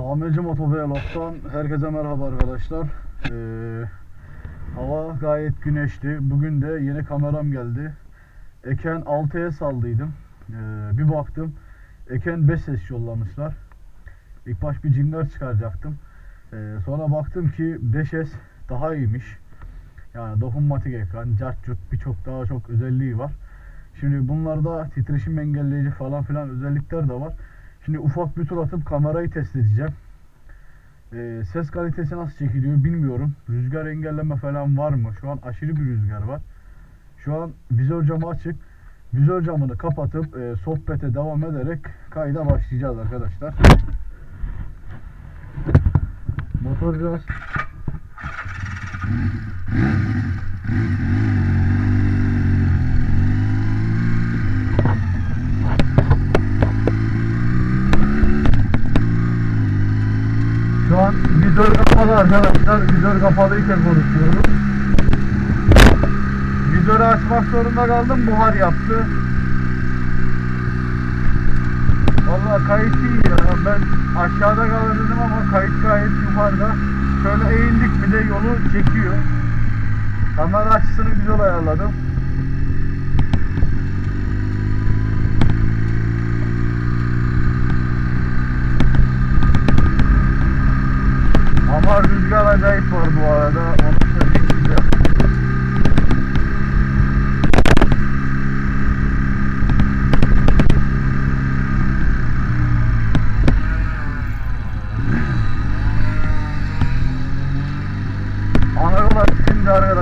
Tamirci Motovlog'dan herkese merhaba arkadaşlar. Ee, hava gayet güneşli. Bugün de yeni kameram geldi. Eken 6S aldıydım. Ee, bir baktım Eken 5 ses yollamışlar. İlk baş bir cingar çıkaracaktım. Ee, sonra baktım ki 5S daha iyiymiş. Yani dokunmatik ekran, cart birçok daha çok özelliği var. Şimdi bunlarda titreşim engelleyici falan filan özellikler de var. Şimdi ufak bir tur atıp kamerayı test edeceğim. Ee, ses kalitesi nasıl çekiliyor bilmiyorum. Rüzgar engelleme falan var mı? Şu an aşırı bir rüzgar var. Şu an vizör camı açık. Vizör camını kapatıp e, sohbete devam ederek kayda başlayacağız arkadaşlar. Motor biraz Şu an vizör kapalı arkadaşlar. Vizör kapalıyken konuşuyorum. Vizörü açmak zorunda kaldım. Buhar yaptı. Vallahi kayıt iyi ya. Ben aşağıda kalır dedim ama kayıt gayet yukarıda. Şöyle eğildik mi de yolu çekiyor. Kamera açısını güzel ayarladım. Ama rüzgar acayip var bu arada. Onu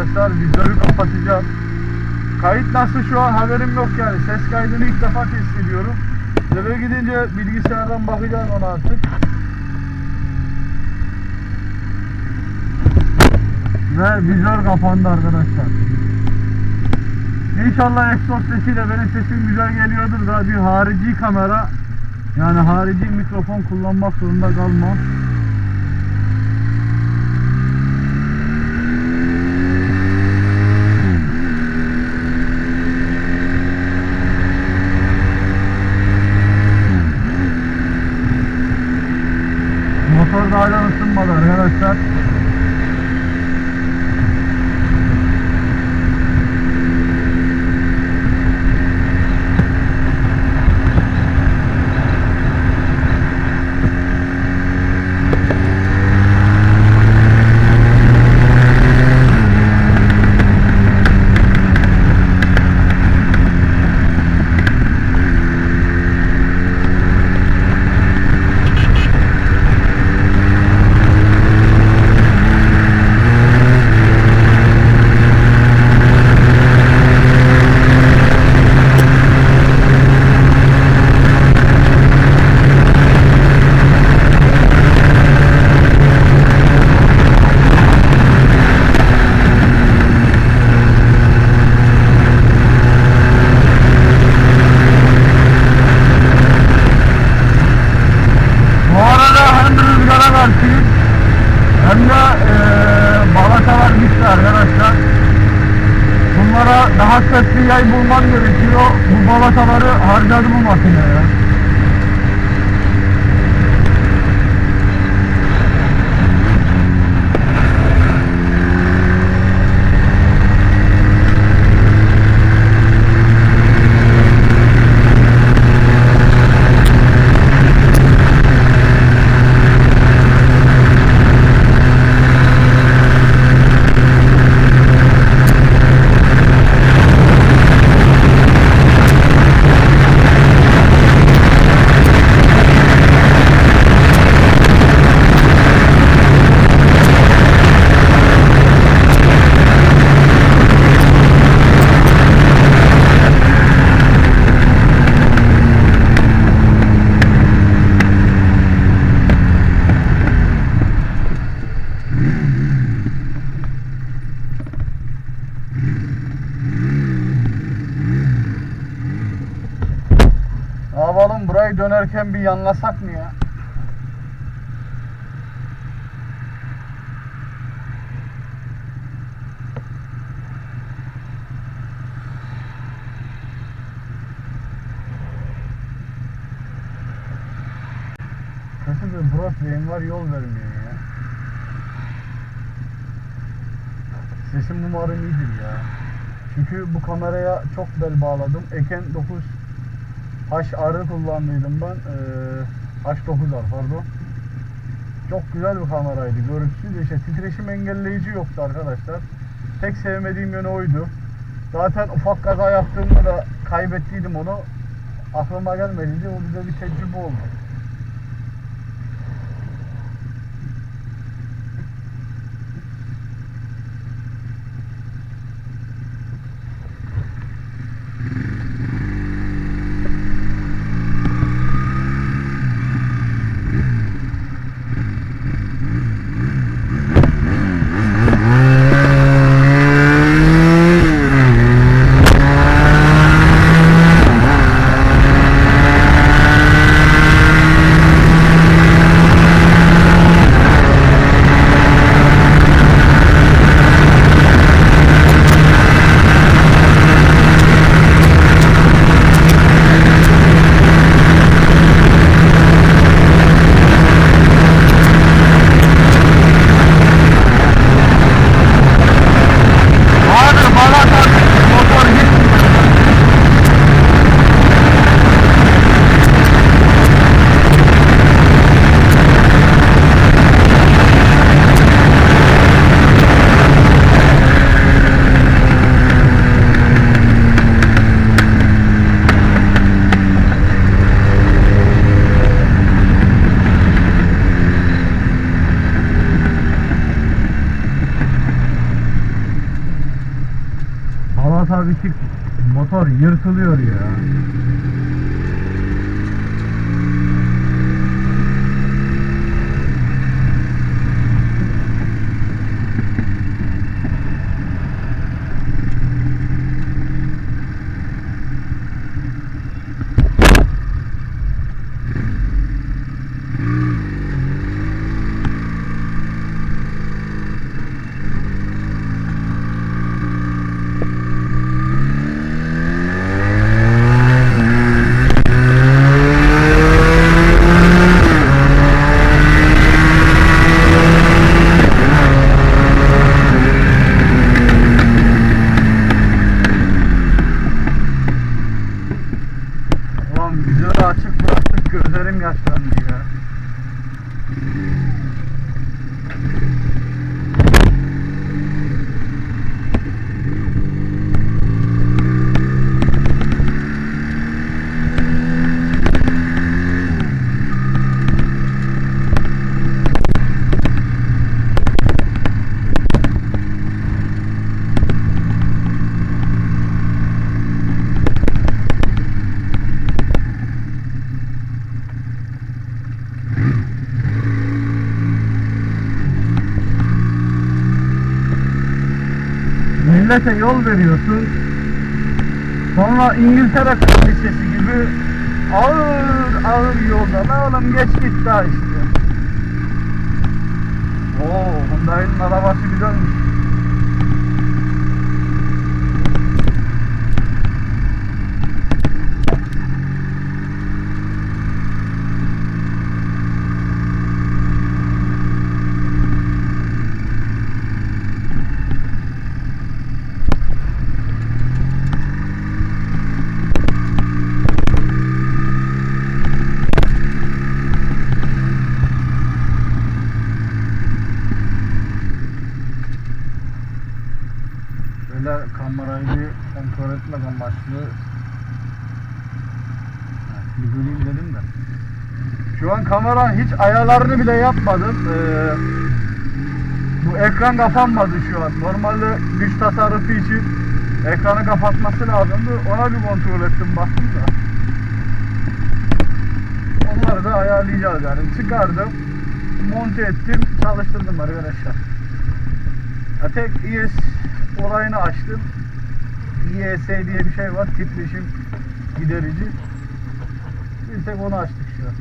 arkadaşlar vizörü kapatacağım. Kayıt nasıl şu an haberim yok yani. Ses kaydını ilk defa test ediyorum. Eve gidince bilgisayardan bakacağım ona artık. Ve vizör kapandı arkadaşlar. İnşallah egzoz sesiyle benim sesim güzel geliyordur da bir harici kamera yani harici mikrofon kullanmak zorunda kalmam. Motor da hala ısınmadı arkadaşlar. Dönerken bir yanlasak mı ya? Kötü bir Broadway'im var yol vermiyor ya. Sesim umarım iyidir ya. Çünkü bu kameraya çok bel bağladım. Eken 9 HR'ı kullandıydım ben. Ee, H9R pardon. Çok güzel bir kameraydı. Görüntüsü de işte titreşim engelleyici yoktu arkadaşlar. Tek sevmediğim yönü oydu. Zaten ufak kaza yaptığımda da kaybettiydim onu. Aklıma gelmedi. O bize bir tecrübe oldu. Motor yırtılıyor ya. Millete yol veriyorsun. Sonra İngiltere kraliçesi gibi ağır ağır yolda. La oğlum geç git daha işte. Oo, Hyundai'nin arabası güzelmiş. Böyle kamerayı bir amaçlı Ha, bir göreyim dedim de. Şu an kamera hiç ayarlarını bile yapmadım. Ee, bu ekran kapanmadı şu an. Normalde güç tasarrufu için ekranı kapatması lazımdı. Ona bir kontrol ettim baktım da. Onları da ayarlayacağız yani. Çıkardım, monte ettim, çalıştırdım arkadaşlar. Tek ES olayını açtım. ES diye bir şey var. Titreşim giderici. Bir tek onu açtık şu an.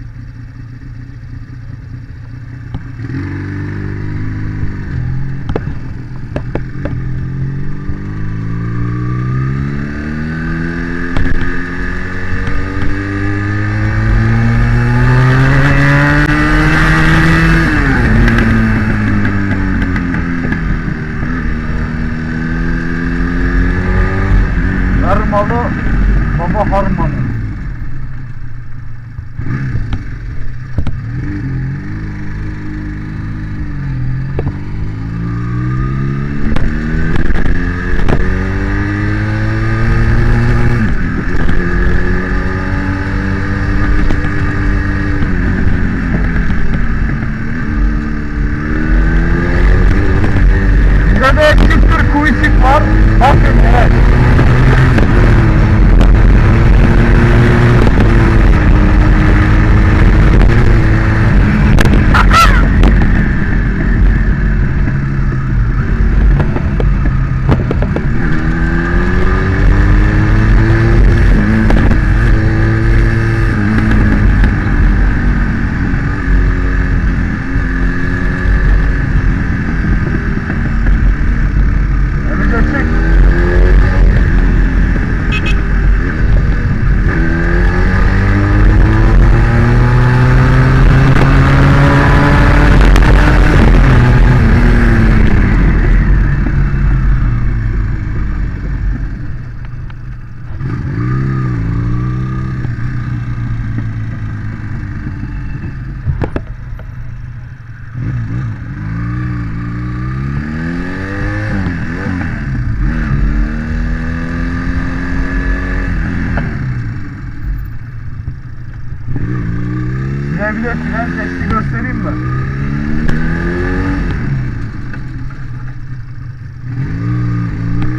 De fren testi göstereyim mi?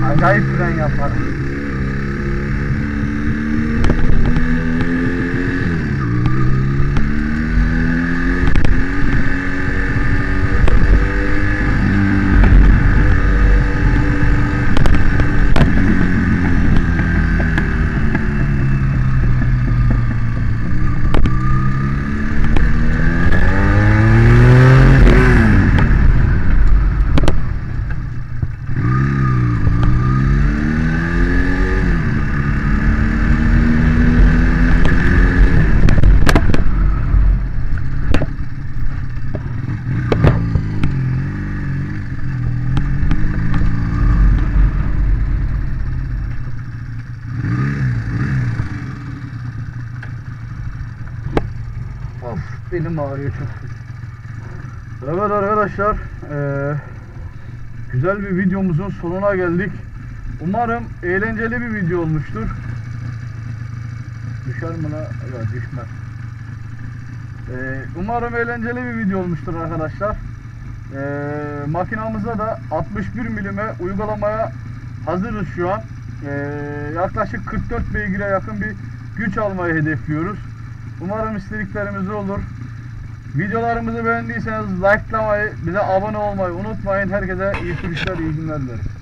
Acayip fren yapar. Of belim ağrıyor çok. Evet arkadaşlar eee, güzel bir videomuzun sonuna geldik. Umarım eğlenceli bir video olmuştur. Düşer mi la? Ya düşmez. Eee, umarım eğlenceli bir video olmuştur arkadaşlar. Eee makinamıza da 61 milime uygulamaya hazırız şu an. Eee, yaklaşık 44 beygire yakın bir güç almayı hedefliyoruz. Umarım istediklerimiz olur. Videolarımızı beğendiyseniz likelamayı, bize abone olmayı unutmayın. Herkese iyi sürüşler, iyi günler dilerim.